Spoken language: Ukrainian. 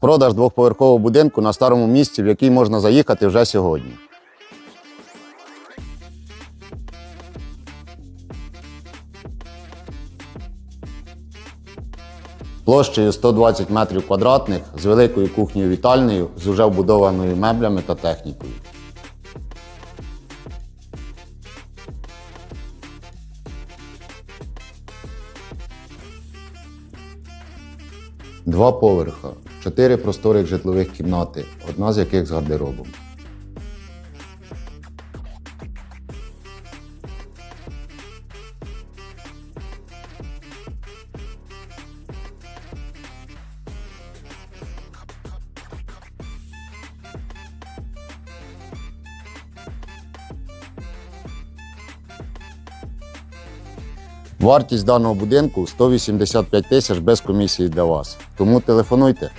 Продаж двохповерхового будинку на старому місці, в який можна заїхати вже сьогодні. Площею 120 метрів квадратних з великою кухнею вітальнею з уже вбудованими меблями та технікою. Два поверха, чотири просторих житлових кімнати, одна з яких з гардеробом. Вартість даного будинку 185 тисяч без комісії для вас. Тому телефонуйте.